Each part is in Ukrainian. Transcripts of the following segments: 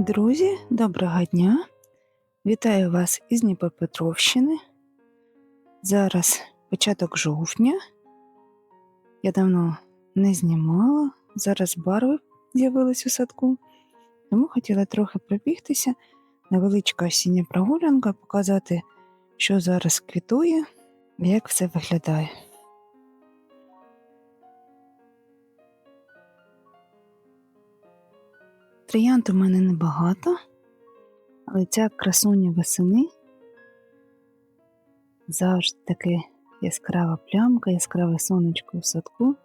Друзі, доброго дня! Вітаю вас із Дніпропетровщини. Зараз початок жовтня. Я давно не знімала. Зараз барви з'явились у садку, тому хотіла трохи пробігтися. Невеличка осіння прогулянка, показати, що зараз квітує і як все виглядає. Троянд у мене небагато, але ця красуня весени завжди таки яскрава плямка, яскраве сонечко у садку.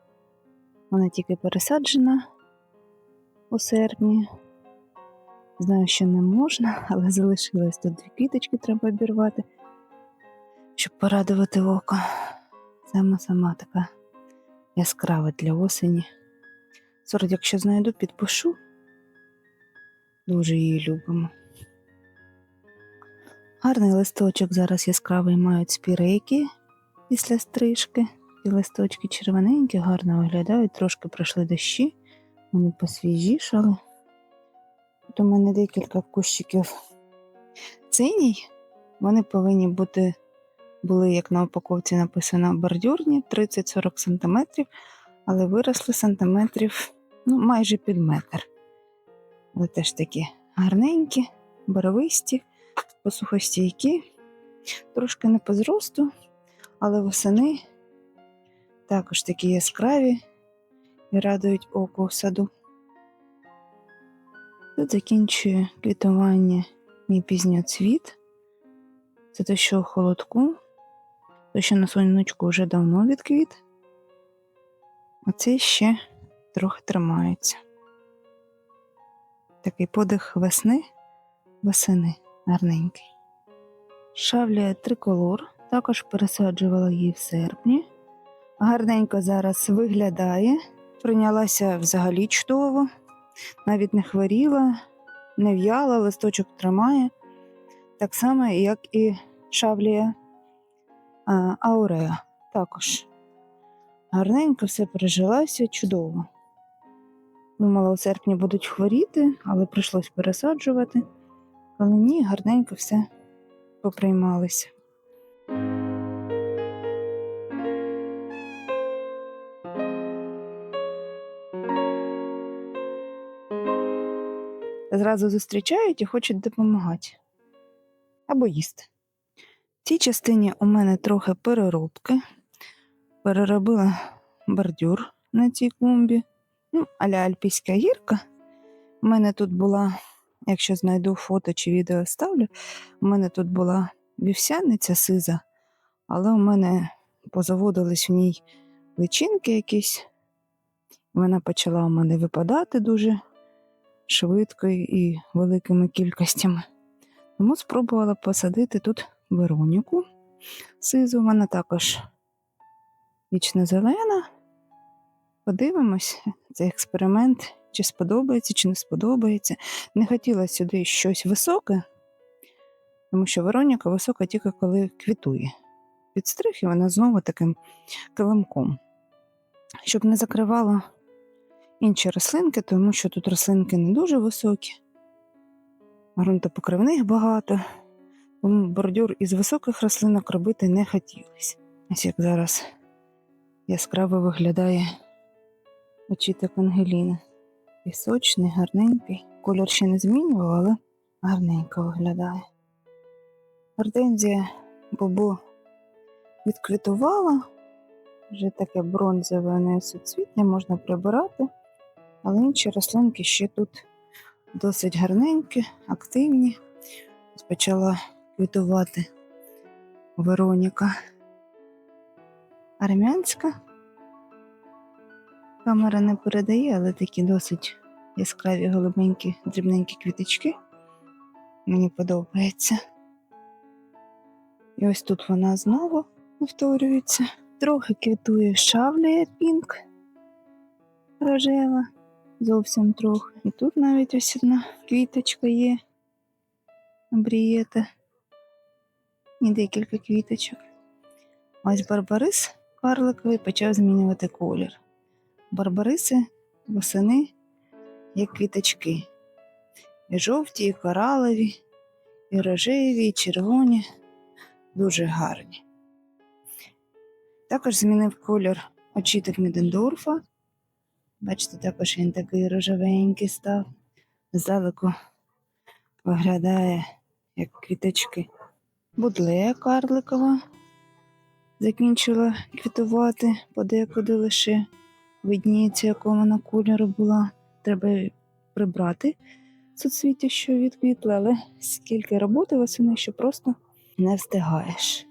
Вона тільки пересаджена у серпні. Знаю, що не можна, але залишилось тут дві квіточки, треба обірвати, щоб порадувати око. Сама сама така яскрава для осені. Сорок, якщо знайду, підпишу. Дуже її любимо. Гарний листочок зараз яскравий мають спірейки після стрижки. І листочки червоненькі, гарно виглядають, трошки пройшли дощі, вони посвіжішали. Тут у мене декілька кущиків синій. Вони повинні бути, були, як на упаковці написано, бордюрні 30-40 см, але виросли сантиметрів ну, майже під метр але теж такі гарненькі, барвисті, посухостійкі, трошки не по зросту, але восени також такі яскраві і радують око в саду. Тут закінчує квітування мій пізньоцвіт. Це те, що у холодку, те, що на сонечку вже давно відквіт, а цей ще трохи тримається такий подих весни, весени гарненький. Шавлія триколор, також пересаджувала її в серпні. Гарненько зараз виглядає, прийнялася взагалі чудово, навіть не хворіла, не в'яла, листочок тримає, так само, як і шавлія а. Також гарненько все пережилася, чудово. Думала, у серпні будуть хворіти, але прийшлось пересаджувати. Але ні, гарненько все поприймалися. Зразу зустрічають і хочуть допомагати або їсти. В цій частині у мене трохи переробки. Переробила бордюр на цій клумбі ну, аля Альпійська гірка. У мене тут була, якщо знайду фото чи відео ставлю, у мене тут була вівсяниця сиза, але у мене позаводились в ній личинки якісь. Вона почала у мене випадати дуже швидко і великими кількостями. Тому спробувала посадити тут Вероніку сизу, вона також вічно зелена. Подивимось цей експеримент, чи сподобається, чи не сподобається. Не хотіла сюди щось високе, тому що Вероніка висока тільки коли квітує. Підстриг і вона знову таким килимком, щоб не закривала інші рослинки, тому що тут рослинки не дуже високі, ґрунтопокривних багато, тому бордюр із високих рослинок робити не хотілося. Ось як зараз яскраво виглядає очіток Ангеліни. Пісочний, гарненький. Колір ще не змінював, але гарненько виглядає. Гортензія бобо відквітувала, вже таке бронзове суцвіття можна прибирати. Але інші рослинки ще тут досить гарненькі, активні. Почала квітувати Вероніка Армянська. Камера не передає, але такі досить яскраві голубенькі, дрібненькі квіточки. Мені подобається. І ось тут вона знову повторюється. Трохи квітує шавлія пінк рожева, зовсім трохи. І тут навіть ось одна квіточка є. Брієта. І декілька квіточок. Ось барбарис карликовий почав змінювати колір. Барбариси восени як квіточки. І жовті, і коралові, і рожеві, і червоні. Дуже гарні. Також змінив колір очіток Мідендорфа. Бачите, також він такий рожевенький став. Здалеку виглядає як квіточки. Будлея карликова закінчила квітувати подекуди лише видніється, якого вона кольору була. Треба прибрати суцвіття, що відквітли, але скільки роботи восени, що просто не встигаєш.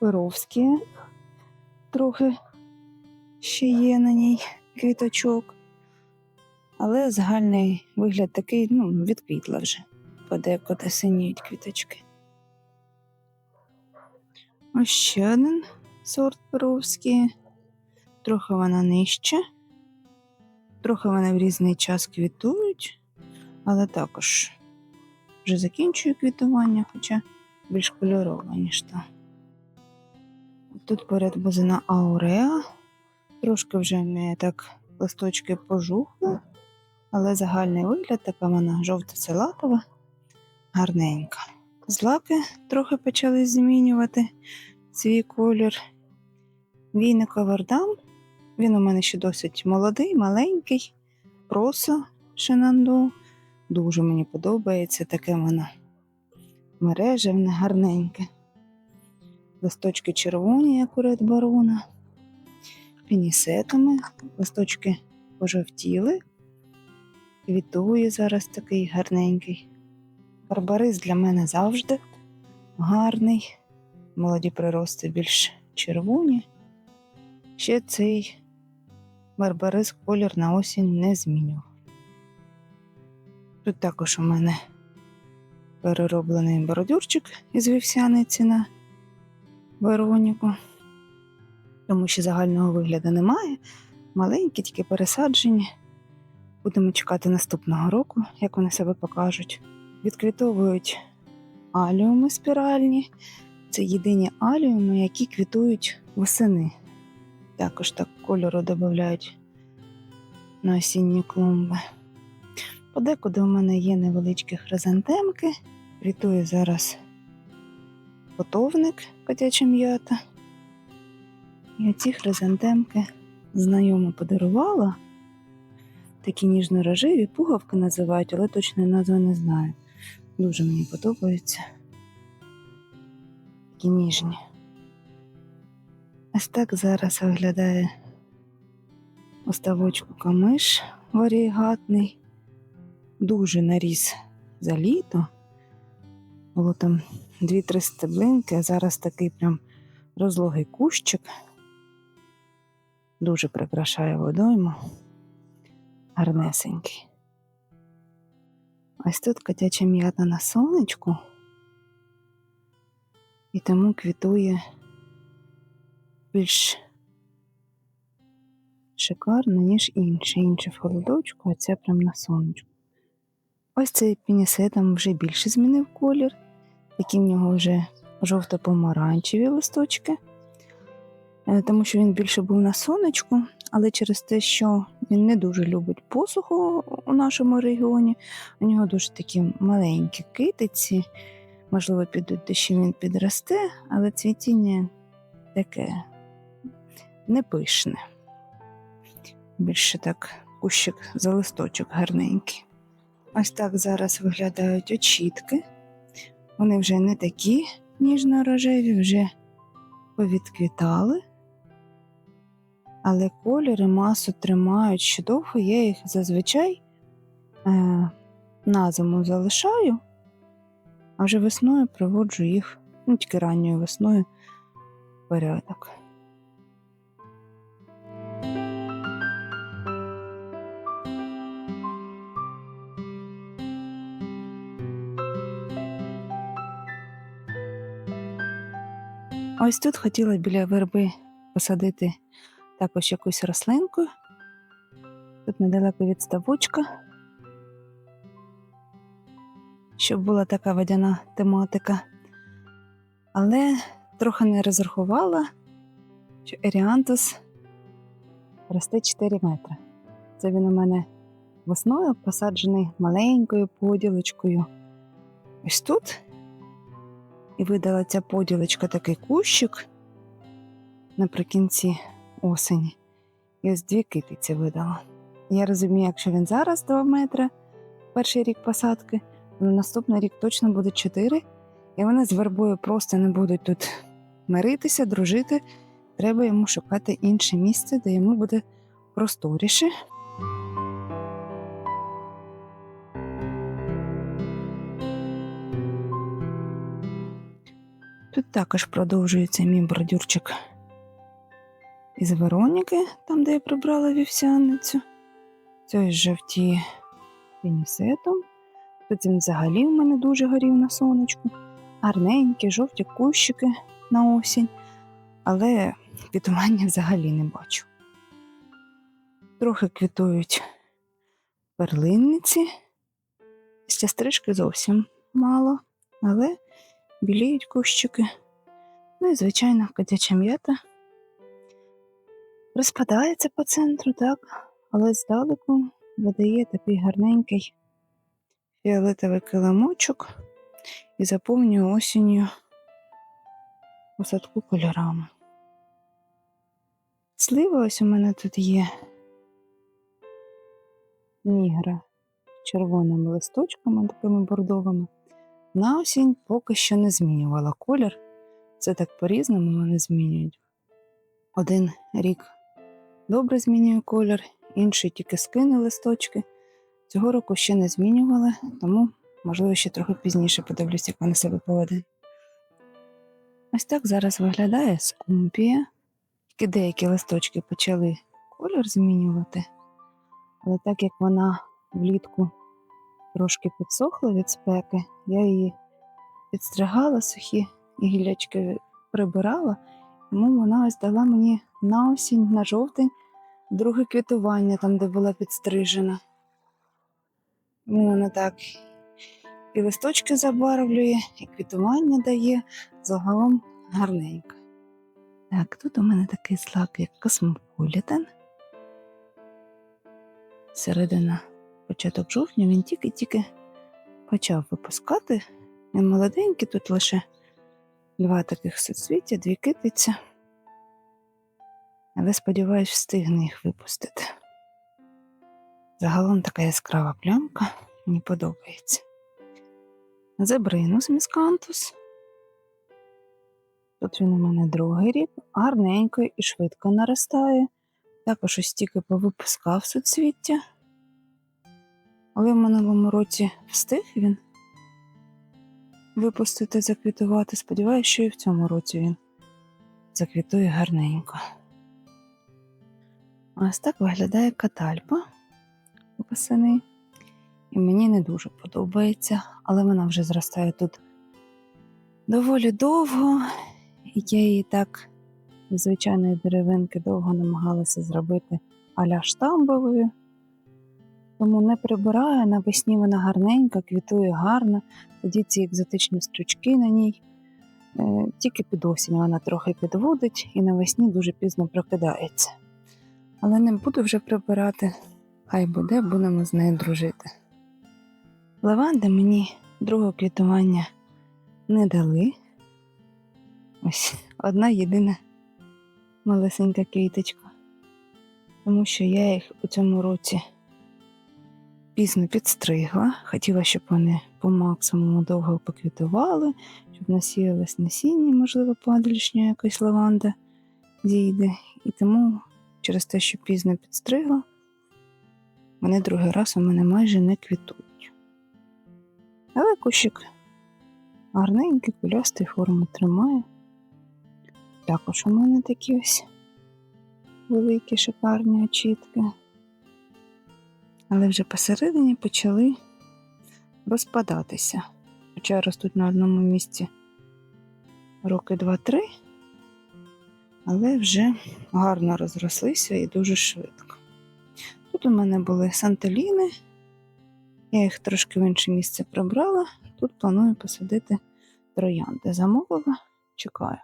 Перовські трохи ще є на ній квіточок, але загальний вигляд такий, ну, відквітла вже. Подекуди синіють квіточки. Ось ще один сорт перовський. Трохи вона нижче. Трохи вони в різний час квітують, але також вже закінчує квітування, хоча більш кольорова, ніж та. Тут поряд бузина ауреа. Трошки вже в неї так листочки пожухли, але загальний вигляд така вона жовто-салатова, гарненька. Злаки трохи почали змінювати свій колір. Війника Вардам. Він у мене ще досить молодий, маленький, просо шинанду. Дуже мені подобається таке воно мережевне, гарненьке. Листочки червоні, як у Ред Барона, пінісетами, листочки пожовтіли. Квітує зараз такий гарненький. Барбарис для мене завжди гарний. Молоді прирости більш червоні. Ще цей барбарис колір на осінь не змінював. Тут також у мене перероблений бородюрчик із вівсяниці на Вероніку, тому що загального вигляду немає. Маленькі, тільки пересаджені. Будемо чекати наступного року, як вони себе покажуть. Відквітовують аліуми спіральні. Це єдині аліуми, які квітують восени. Також так кольору додають на осінні клумби. Подекуди у мене є невеличкі хризантемки. Квітує зараз котовник котяча м'ята. І оці хризантемки знайомо подарувала. Такі ніжно-рожеві, пугавки називають, але точної назви не знаю. Дуже мені подобаються. Такі ніжні. Ось так зараз виглядає оставочку камиш варігатний. Дуже наріс за літо. Було там дві-три стеблинки, а зараз такий прям розлогий кущик. Дуже прикрашає водойму. Гарнесенький. Ось тут котяча м'ята на сонечку, і тому квітує більш шикарно, ніж інші. Інші в холодочку, а це прям на сонечку. Ось цей пінісетом вже більше змінив колір. Такі в нього вже жовто-помаранчеві листочки, Е, тому що він більше був на сонечку, але через те, що він не дуже любить посуху у нашому регіоні, у нього дуже такі маленькі китиці. Можливо, підуть дощі він підросте, але цвітіння таке не пишне. Більше так кущик за листочок гарненький. Ось так зараз виглядають очітки. Вони вже не такі ніжно-рожеві, вже повідквітали. Але колір і масу тримають ще довго. Я їх зазвичай е, на зиму залишаю, а вже весною приводжу їх, ну тільки ранньою весною в порядок. Ось тут хотіла біля верби посадити також якусь рослинку. Тут недалеко від ставочка. Щоб була така водяна тематика. Але трохи не розрахувала, що Еріантус росте 4 метри. Це він у мене весною посаджений маленькою поділочкою. Ось тут. І видала ця поділочка такий кущик наприкінці осені. І ось дві китиці видала. Я розумію, якщо він зараз 2 метри, перший рік посадки, то наступний рік точно буде 4, і вони з вербою просто не будуть тут миритися, дружити. Треба йому шукати інше місце, де йому буде просторіше. Тут також продовжується мій бордюрчик із Вероніки, там, де я прибрала вівсяницю. Це жовті пінісетом. Тут він взагалі в мене дуже горів на сонечку. Гарненькі, жовті кущики на осінь, але квітування взагалі не бачу. Трохи квітують перлинниці. Після стрижки зовсім мало, але біліють кущики. Ну і, звичайно, котяча м'ята розпадається по центру, так, але здалеку видає такий гарненький фіолетовий килимочок і заповнює осінню посадку кольорами. Слива ось у мене тут є нігра червоними листочками, такими бордовими. На осінь поки що не змінювала колір. Це так по-різному вони змінюють. Один рік добре змінює колір, інший тільки скине листочки. Цього року ще не змінювали, тому, можливо, ще трохи пізніше подивлюсь, як вони себе поведуть. Ось так зараз виглядає скумпія. Тільки деякі листочки почали колір змінювати, але так як вона влітку трошки підсохла від спеки, я її підстригала сухі гілячки прибирала, тому вона ось дала мені на осінь, на жовтень, друге квітування, там, де була підстрижена. Тому вона так і листочки забарвлює, і квітування дає, загалом гарненько. Так, тут у мене такий злак, як космополітен. Середина початок жовтня він тільки-тільки почав випускати. Він молоденький, тут лише два таких соцвіття, дві китиці. Але сподіваюсь, встигне їх випустити. Загалом така яскрава плямка, мені подобається. Зебринус міскантус. Тут він у мене другий рік, гарненько і швидко наростає. Також ось тільки повипускав суцвіття. Але в минулому році встиг він випустити, заквітувати. Сподіваюся, що і в цьому році він заквітує гарненько. Ось так виглядає катальпа восени. І мені не дуже подобається, але вона вже зростає тут доволі довго, і я її так звичайної деревинки довго намагалася зробити аля штамбовою. Тому не прибираю, навесні вона гарненька, квітує гарно, тоді ці екзотичні стручки на ній. Е, Тільки під осінь вона трохи підводить і навесні дуже пізно прокидається. Але не буду вже прибирати, хай буде, будемо з нею дружити. Лаванди мені другого квітування не дали. Ось одна єдина малесенька квіточка, тому що я їх у цьому році пізно підстригла. Хотіла, щоб вони по максимуму довго поквітували, щоб насіялось насіння, можливо, падалішня якась лаванда зійде. І тому через те, що пізно підстригла, вони другий раз у мене майже не квітують. Але кущик гарненький, кулястий форму тримає. Також у мене такі ось великі шикарні очітки. Але вже посередині почали розпадатися. Хоча ростуть на одному місці роки два-три, але вже гарно розрослися і дуже швидко. Тут у мене були сантеліни, я їх трошки в інше місце прибрала. Тут планую посадити троянди. Замовила, чекаю.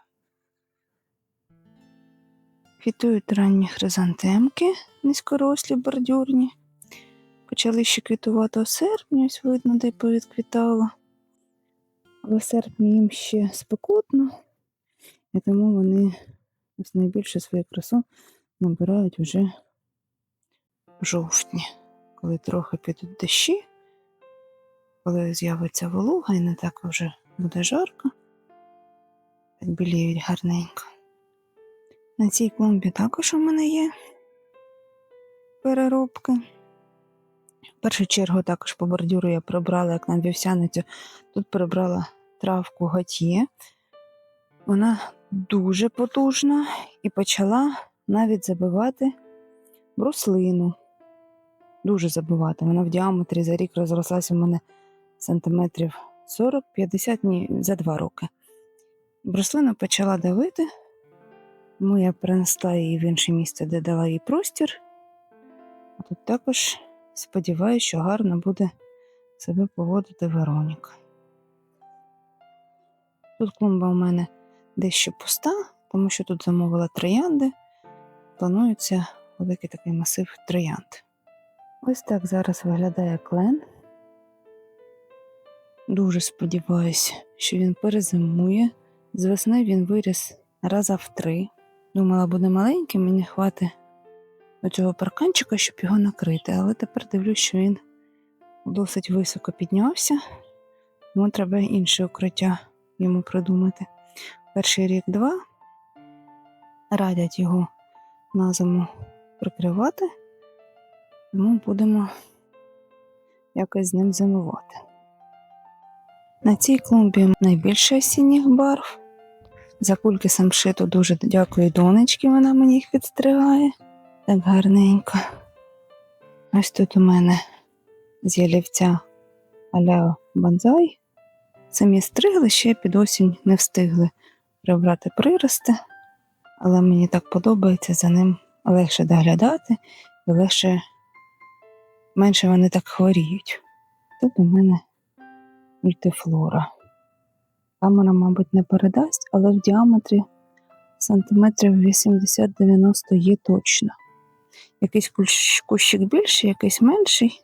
Квітують ранні хризантемки, низькорослі, бордюрні. Почали ще квітувати у серпні, ось видно, де повідквітало. Але серпні їм ще спекотно, і тому вони ось найбільше свою красу набирають вже в жовтні, коли трохи підуть дощі, коли з'явиться волога і не так вже буде жарко, біліють гарненько. На цій клумбі також у мене є переробки. В першу чергу також по бордюру я прибрала, як на вівсяницю, тут прибрала травку готьє. Вона дуже потужна і почала навіть забивати бруслину. Дуже забивати. Вона в діаметрі за рік розрослася у мене сантиметрів 40-50, ні, за два роки. Бруслина почала давити, тому я перенесла її в інше місце, де дала їй простір. А тут також сподіваюся, що гарно буде себе поводити Вероніка. Тут клумба у мене дещо пуста, тому що тут замовила троянди. Планується великий такий масив троянд. Ось так зараз виглядає клен. Дуже сподіваюся, що він перезимує. З весни він виріс раза в три. Думала, буде маленький, мені хватить цього парканчика, щоб його накрити, але тепер дивлюсь, що він досить високо піднявся, тому треба інше укриття йому придумати. Перший рік-два радять його на зиму прикривати, тому будемо якось з ним зимувати. На цій клумбі найбільше осінніх барв. За кульки самшиту дуже дякую донечки, вона мені їх підстригає. Так гарненько. Ось тут у мене з ялівця аля банзай. Самі стригли, ще під осінь не встигли прибрати прирости, але мені так подобається за ним легше доглядати і легше менше вони так хворіють. Тут у мене мультифлора. Камера, мабуть, не передасть, але в діаметрі сантиметрів 80-90 є точно. Якийсь кущ- кущик більший, якийсь менший.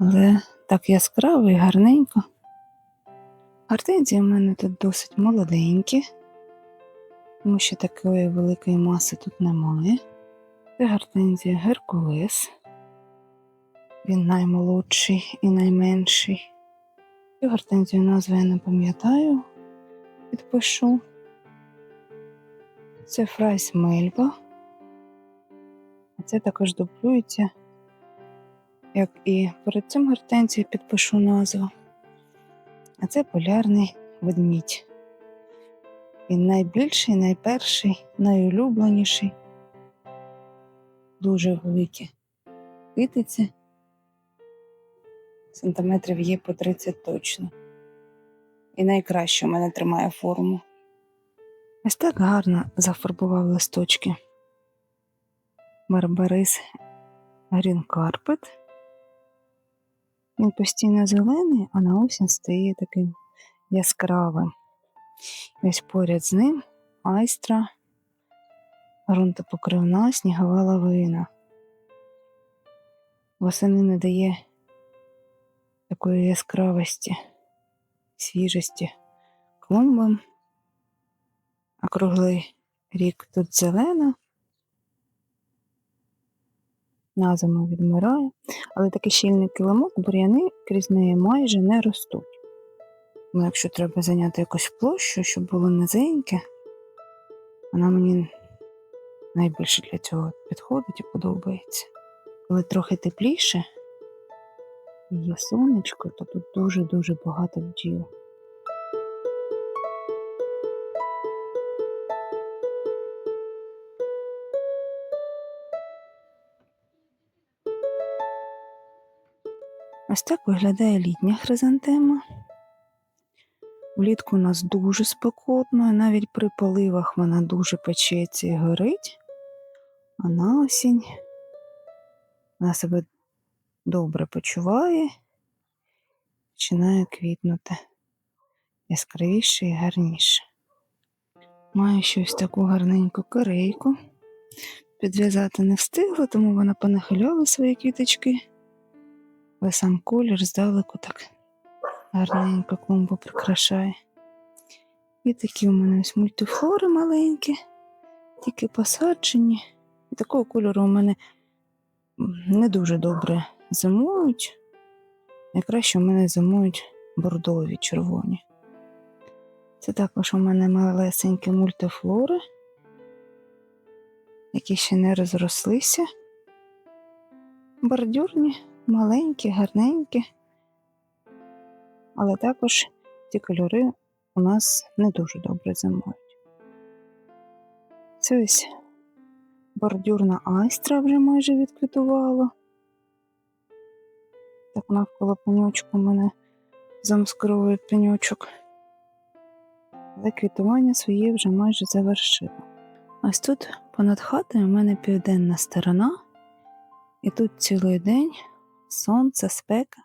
Але так яскраво і гарненько. Гортензії в мене тут досить молоденькі, тому що такої великої маси тут немає. Це гортензія Геркулес. Він наймолодший і найменший. Цю гортензію назву я не пам'ятаю, підпишу. Це фрайс Мельба. Це також дублюється. Як і перед цим гортензією підпишу назву. А це полярний ведмідь. Він найбільший, найперший, найулюбленіший. Дуже великі китиці. Сантиметрів є по 30 точно. І найкраще у мене тримає форму. Ось так гарно зафарбував листочки. Барбарис Green Carpet. Він постійно зелений, а на осінь стає таким яскравим. І Ось поряд з ним айстра, ґрунтопокривна, снігова лавина. Восени не дає такої яскравості, свіжості клумбам, а круглий рік тут зелена. На зиму відмирає, але такий щільний килимок, бур'яни крізь неї майже не ростуть. Ну, якщо треба зайняти якусь площу, щоб було низеньке, вона мені найбільше для цього підходить і подобається. Коли трохи тепліше і є сонечко, то тут дуже-дуже багато бджіл. Ось так виглядає літня хризантема. Влітку у нас дуже спекотно, і навіть при поливах вона дуже печеться і горить. А на осінь вона себе добре почуває, починає квітнути яскравіше і гарніше. Маю щось таку гарненьку корейку. Підв'язати не встигла, тому вона понахиляла свої квіточки. Але сам колір здалеку так гарненько клумбу прикрашає. І такі у мене ось мультифлори маленькі, тільки посаджені. І такого кольору у мене не дуже добре зимують. Найкраще у мене зимують бордові червоні. Це також у мене малесенькі мультифлори, які ще не розрослися. Бордюрні, маленькі, гарненькі. Але також ці кольори у нас не дуже добре зимують. Це ось бордюрна айстра вже майже відквітувала. Так навколо пеньочку у мене замаскировує пеньочок. Але квітування своє вже майже завершила. Ось тут понад хатою у мене південна сторона, і тут цілий день сонце, спека.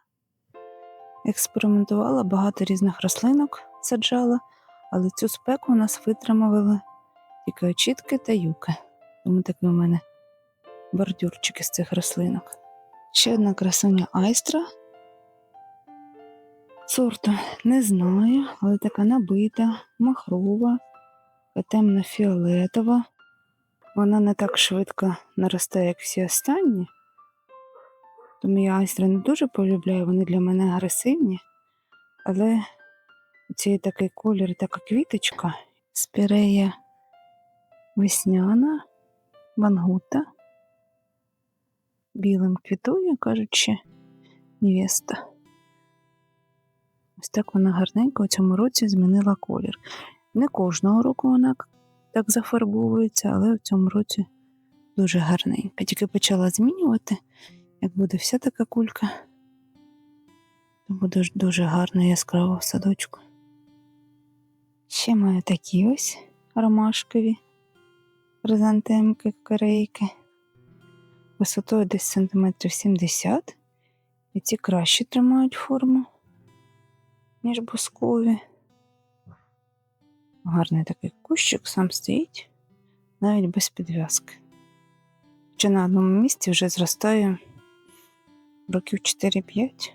Експериментувала багато різних рослинок саджала, але цю спеку у нас витримували тільки очітки та юки. Тому такі у мене бордюрчики з цих рослинок. Ще одна красуня айстра. Сорту не знаю, але така набита, махрова, темно-фіолетова. Вона не так швидко наростає, як всі останні. Тому я айстри не дуже полюбляю, вони для мене агресивні. Але цей такий колір, така квіточка, спірея весняна, вангута. Білим квітує, кажучи, невеста. Ось так вона гарненько у цьому році змінила колір. Не кожного року вона так зафарбовується, але в цьому році дуже гарненька. Тільки почала змінювати, як буде вся така кулька, то буде дуже гарно і яскраво в садочку. Ще маю такі ось ромашкові хризантемки, корейки. Висотою десь сантиметрів 70. І ці краще тримають форму, ніж бускові. Гарний такий кущик сам стоїть, навіть без підв'язки. Чи на одному місці вже зростає років 4-5.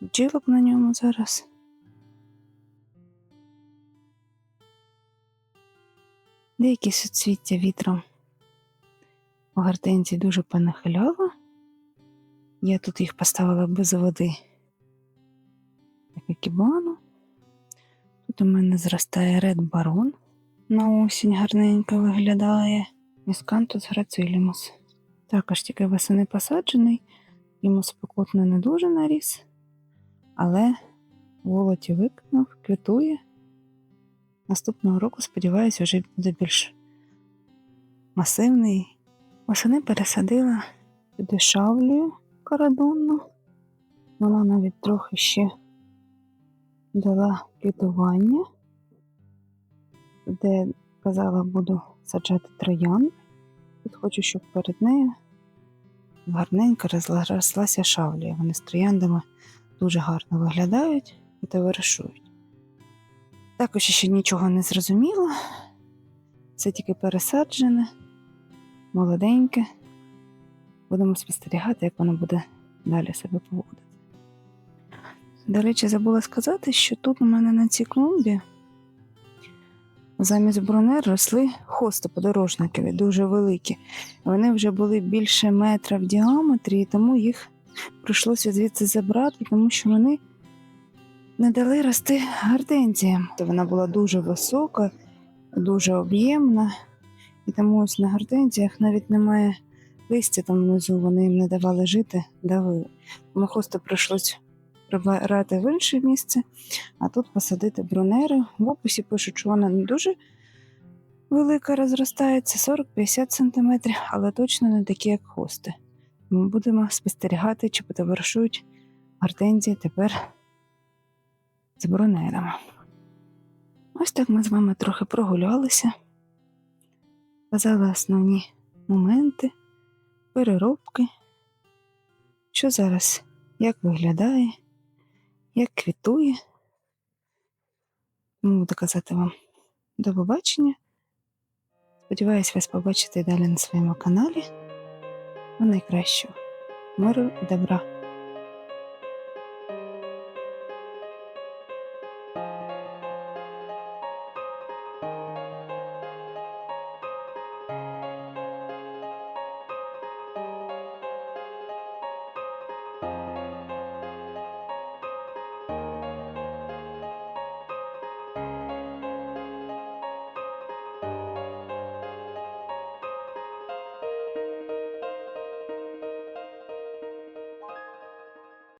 Бджілок на ньому зараз. Деякі суцвіття вітром у гортензії дуже понахиляло. Я тут їх поставила без води. Як кібану. Тут у мене зростає ред барон. На осінь гарненько виглядає. Міскантус грацилімус. Також тільки восени посаджений, йому спекотно не дуже наріс, але волоті викинув, квітує. Наступного року, сподіваюся, вже буде більш масивний. Восени пересадила сюди шавлію карадонну. Вона навіть трохи ще дала квітування, де казала, буду саджати троян. Тут хочу, щоб перед нею гарненько розрослася шавлія. Вони з трояндами дуже гарно виглядають і товаришують. Також ще нічого не зрозуміло. Це тільки пересаджене, молоденьке. Будемо спостерігати, як воно буде далі себе поводити. До речі, забула сказати, що тут у мене на цій клумбі замість брунер росли хости подорожникові, дуже великі. Вони вже були більше метра в діаметрі, і тому їх прийшлося звідси забрати, тому що вони не дали рости гортензіям. Вона була дуже висока дуже об'ємна. І тому ось на гортензіях навіть немає листя там внизу, вони їм не давали жити, давили. Тому хосту прийшлось прибирати в інше місце, а тут посадити брунеру. В описі пишуть, що вона не дуже велика розростається, 40-50 см, але точно не такі, як хости. Ми будемо спостерігати, чи потоваришують гортензії тепер з брунерами. Ось так ми з вами трохи прогулялися, показали основні моменти, переробки, що зараз, як виглядає, як квітує. Буду казати вам до побачення. Сподіваюсь вас побачити далі на своєму каналі. Найкращого миру і добра.